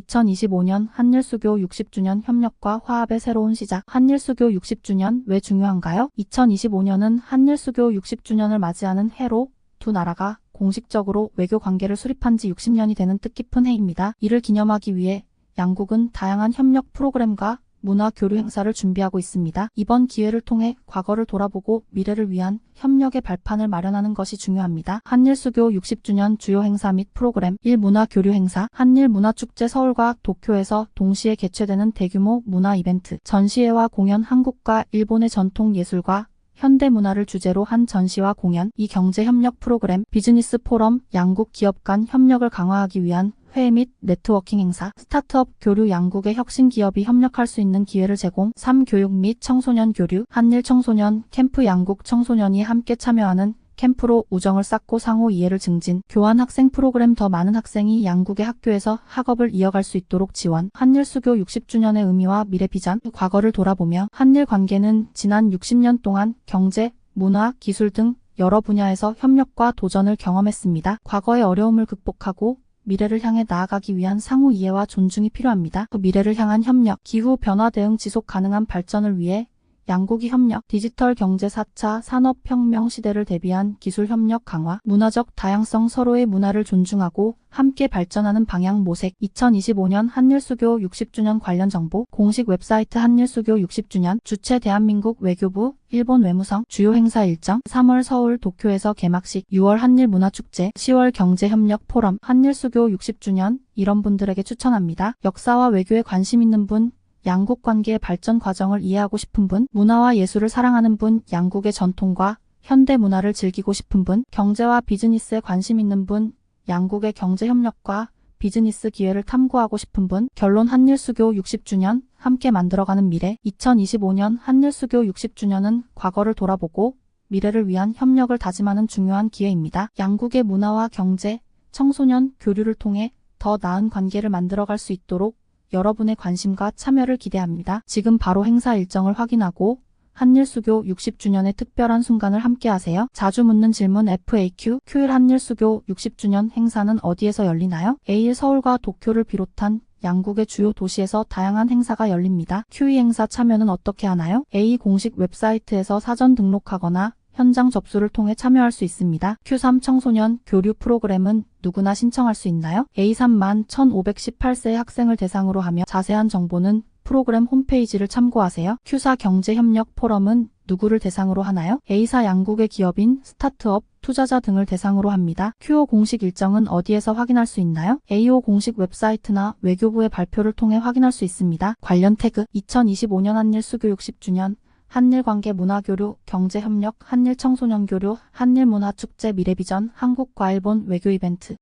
2025년 한일수교 60주년 협력과 화합의 새로운 시작. 한일수교 60주년 왜 중요한가요? 2025년은 한일수교 60주년을 맞이하는 해로 두 나라가 공식적으로 외교 관계를 수립한 지 60년이 되는 뜻깊은 해입니다. 이를 기념하기 위해 양국은 다양한 협력 프로그램과 문화 교류 행사를 준비하고 있습니다. 이번 기회를 통해 과거를 돌아보고 미래를 위한 협력의 발판을 마련하는 것이 중요합니다. 한일수교 60주년 주요 행사 및 프로그램 1. 문화 교류 행사 한일문화축제 서울과 도쿄에서 동시에 개최되는 대규모 문화 이벤트 전시회와 공연 한국과 일본의 전통 예술과 현대 문화를 주제로 한 전시와 공연, 이 경제 협력 프로그램, 비즈니스 포럼, 양국 기업 간 협력을 강화하기 위한 회의 및 네트워킹 행사, 스타트업 교류 양국의 혁신 기업이 협력할 수 있는 기회를 제공, 3. 교육 및 청소년 교류, 한일 청소년, 캠프 양국 청소년이 함께 참여하는 캠프로 우정을 쌓고 상호 이해를 증진, 교환 학생 프로그램 더 많은 학생이 양국의 학교에서 학업을 이어갈 수 있도록 지원, 한일 수교 60주년의 의미와 미래 비전, 과거를 돌아보며 한일 관계는 지난 60년 동안 경제, 문화, 기술 등 여러 분야에서 협력과 도전을 경험했습니다. 과거의 어려움을 극복하고 미래를 향해 나아가기 위한 상호 이해와 존중이 필요합니다. 그 미래를 향한 협력, 기후 변화 대응 지속 가능한 발전을 위해 양국이 협력, 디지털 경제 4차 산업혁명 시대를 대비한 기술 협력 강화, 문화적 다양성 서로의 문화를 존중하고 함께 발전하는 방향 모색, 2025년 한일수교 60주년 관련 정보, 공식 웹사이트 한일수교 60주년, 주최 대한민국 외교부, 일본 외무성, 주요 행사 일정, 3월 서울 도쿄에서 개막식, 6월 한일문화축제, 10월 경제협력 포럼, 한일수교 60주년, 이런 분들에게 추천합니다. 역사와 외교에 관심 있는 분, 양국 관계의 발전 과정을 이해하고 싶은 분, 문화와 예술을 사랑하는 분, 양국의 전통과 현대 문화를 즐기고 싶은 분, 경제와 비즈니스에 관심 있는 분, 양국의 경제 협력과 비즈니스 기회를 탐구하고 싶은 분, 결론 한일수교 60주년, 함께 만들어가는 미래, 2025년 한일수교 60주년은 과거를 돌아보고 미래를 위한 협력을 다짐하는 중요한 기회입니다. 양국의 문화와 경제, 청소년, 교류를 통해 더 나은 관계를 만들어갈 수 있도록 여러분의 관심과 참여를 기대합니다. 지금 바로 행사 일정을 확인하고 한일수교 60주년의 특별한 순간을 함께하세요. 자주 묻는 질문 FAQ 큐일 한일수교 60주년 행사는 어디에서 열리나요? A1 서울과 도쿄를 비롯한 양국의 주요 도시에서 다양한 행사가 열립니다. QE 행사 참여는 어떻게 하나요? A 공식 웹사이트에서 사전 등록하거나 현장 접수를 통해 참여할 수 있습니다. Q3 청소년 교류 프로그램은 누구나 신청할 수 있나요? A3만 1518세 학생을 대상으로 하며 자세한 정보는 프로그램 홈페이지를 참고하세요. Q4 경제협력 포럼은 누구를 대상으로 하나요? A사 양국의 기업인 스타트업, 투자자 등을 대상으로 합니다. Q5 공식 일정은 어디에서 확인할 수 있나요? A5 공식 웹사이트나 외교부의 발표를 통해 확인할 수 있습니다. 관련 태그 2025년 한일 수교 60주년 한일 관계 문화 교류, 경제 협력, 한일 청소년 교류, 한일 문화 축제 미래비전, 한국과 일본 외교 이벤트